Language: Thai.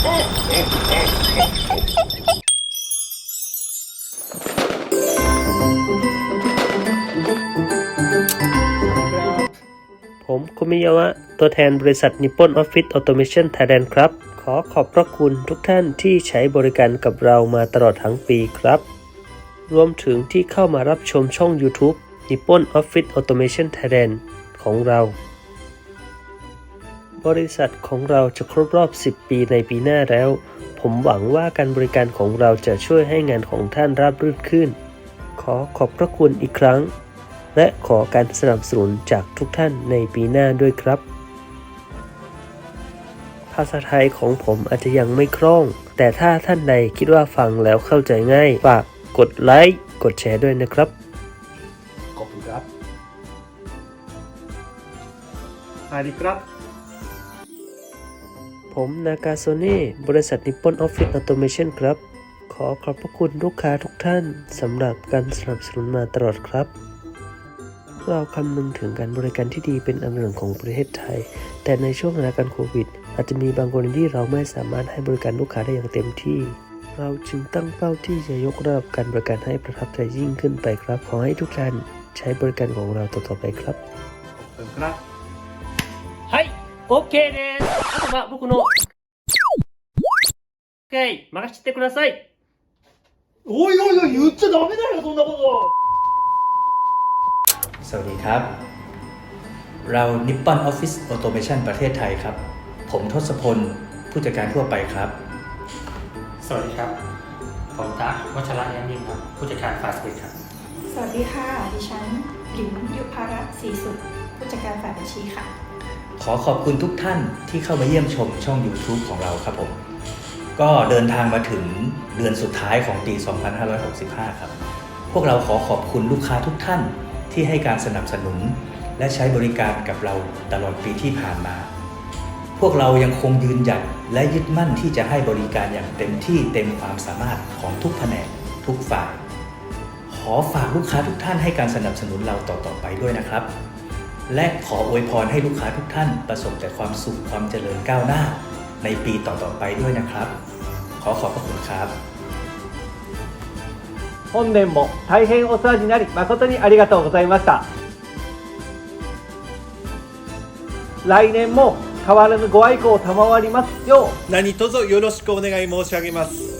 ผมคุมิยาวะ ตัวแทนบริษัทนิปปอนออฟฟิศออโตเมชันไทยแลนด์ครับ ขอขอบพระคุณทุกท่านที่ใช้บริการกับเรามาตลอดทั้งปีครับ รวมถึงที่เข้ามารับชมช่อง YouTube Nippon Office Automation Thailand ของเรา บริษัทของเราจะครบรอบ 10 ปีในปีหน้าแล้ว ผมหวังว่าการบริการของเราจะช่วยให้งานของท่านราบรื่นขึ้น ขอขอบพระคุณอีกครั้ง และขอการสนับสนุนจากทุกท่านในปีหน้าด้วยครับ ภาษาไทยของผมอาจจะยังไม่คล่อง แต่ถ้าท่านใดคิดว่าฟังแล้วเข้าใจง่ายฝากกดไลค์กดแชร์ด้วยนะครับ ขอบคุณครับสวัสดีครับ ผมนากาโซเน่บริษัทนิปปอนออฟฟิศออโตเมชันครับ ขอขอบพระคุณลูกค้าทุกท่านสำหรับการสนับสนุนมาตลอดครับ เราคำนึงถึงการบริการที่ดีเป็นอันหนึ่งของประเทศไทย แต่ในช่วงสถานการณ์โควิด อาจจะมีบางกรณีที่เราไม่สามารถให้บริการลูกค้าได้อย่างเต็มที่ เราจึงตั้งเป้าที่จะยกระดับการบริการให้ประทับใจยิ่งขึ้นไปครับ ขอให้ทุกท่านใช้บริการของเราต่อๆไปครับขอบคุณครับはい、OK です。あとは僕の OK、任せてください。おいおいおい、言っちゃダメだよ、そんなこと。สวัสดีครับ เรานิปปอนออฟฟิศออโตเมชันประเทศไทยครับ ผมทศพล ผู้จัดการทั่วไปครับ สวัสดีครับ ผมตั๊กวัชระยานินครับ ผู้จัดการฝ่ายผลิตครับ สวัสดีค่ะ ดิฉันหลิมยุพารัตน์ศรีสุด ผู้จัดการฝ่ายบัญชีค่ะ ขอขอบคุณทุกท่านที่เข้ามาเยี่ยมชมช่อง YouTube ของเราครับผม ก็เดินทางมาถึงเดือนสุดท้ายของปี 2565 ครับ พวกเราขอขอบคุณลูกค้าทุกท่านที่ให้การสนับสนุน และใช้บริการกับเราตลอดปีที่ผ่านมา พวกเรายังคงยืนหยัดและยึดมั่นที่จะให้บริการอย่างเต็มที่เต็มความสามารถของทุกแผนกทุกฝ่าย ขอฝากลูกค้าทุกท่านให้การสนับสนุนเราต่อๆไปด้วยนะครับ และขออวยพรให้ลูกค้าทุกท่านประสบแต่ความสุขความเจริญก้าวหน้า ในปีต่อๆไปด้วยนะครับ ขอขอบพระคุณครับ 本年も大変お世話になり誠にありがとうございました来年も変わらぬご愛顧を賜りますよう何卒よろしくお願い申し上げます